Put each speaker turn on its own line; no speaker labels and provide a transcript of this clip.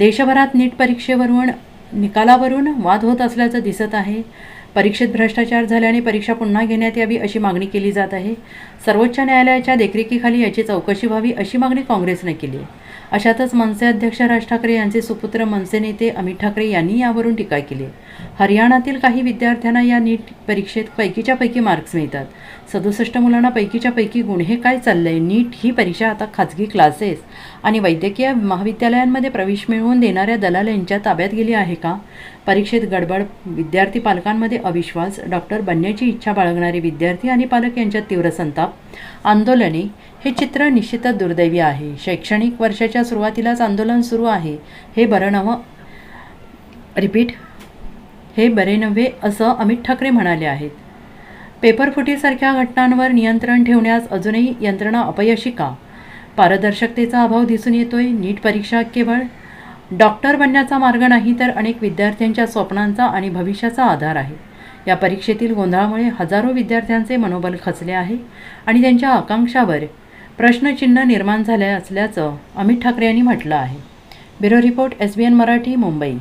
देशभरात नीट परीक्षेवरून निकालावरून वाद होत असल्याचं दिसत आहे. परीक्षेत भ्रष्टाचार झाल्याने परीक्षा पुन्हा घेण्यात यावी अशी मागणी केली जात आहे. सर्वोच्च न्यायालयाच्या देखरेखीखाली याची चौकशी व्हावी अशी मागणी काँग्रेसने केली आहे. अशातच मनसे अध्यक्ष राज ठाकरे यांचे सुपुत्र मनसे नेते अमित ठाकरे यांनी यावरून टीका केली आहे. हरियाणातील काही विद्यार्थ्यांना या नीट परीक्षेत पैकीच्या पैकी मार्क्स मिळतात. सदुसष्ट मुलांना पैकीच्या पैकी गुण हे काय चाललंय? नीट ही परीक्षा आता खाजगी क्लासेस आणि वैद्यकीय महाविद्यालयांमध्ये प्रवेश मिळवून देणाऱ्या दलाल यांच्या ताब्यात गेली आहे का? परीक्षेत गडबड विद्यार्थी पालकांमध्ये अविश्वास डॉक्टर बनण्याची इच्छा बाळगणारे विद्यार्थी आणि पालक यांच्यात तीव्र संताप. आंदोलने हे चित्र निश्चितच दुर्दैवी आहे. शैक्षणिक वर्षाच्या सुरुवातीलाच आंदोलन सुरू आहे. हे बरं नवं रिपीट. हे बरे नव्हे असं अमित ठाकरे म्हणाले आहेत. पेपरफुटीसारख्या घटनांवर नियंत्रण ठेवण्यास अजूनही यंत्रणा अपयशी का? पारदर्शकतेचा अभाव दिसून येतोय. नीट परीक्षा केवळ डॉक्टर बनण्याचा मार्ग नाही तर अनेक विद्यार्थ्यांच्या स्वप्नांचा आणि भविष्याचा आधार आहे. या परीक्षेतील गोंधळामुळे हजारो विद्यार्थ्यांचे मनोबल खचले आहे आणि त्यांच्या आकांक्षावर प्रश्नचिन्ह निर्माण झाले असल्याचं अमित ठाकरे यांनी म्हटलं आहे. Bureau report S B N Marathi Mumbai.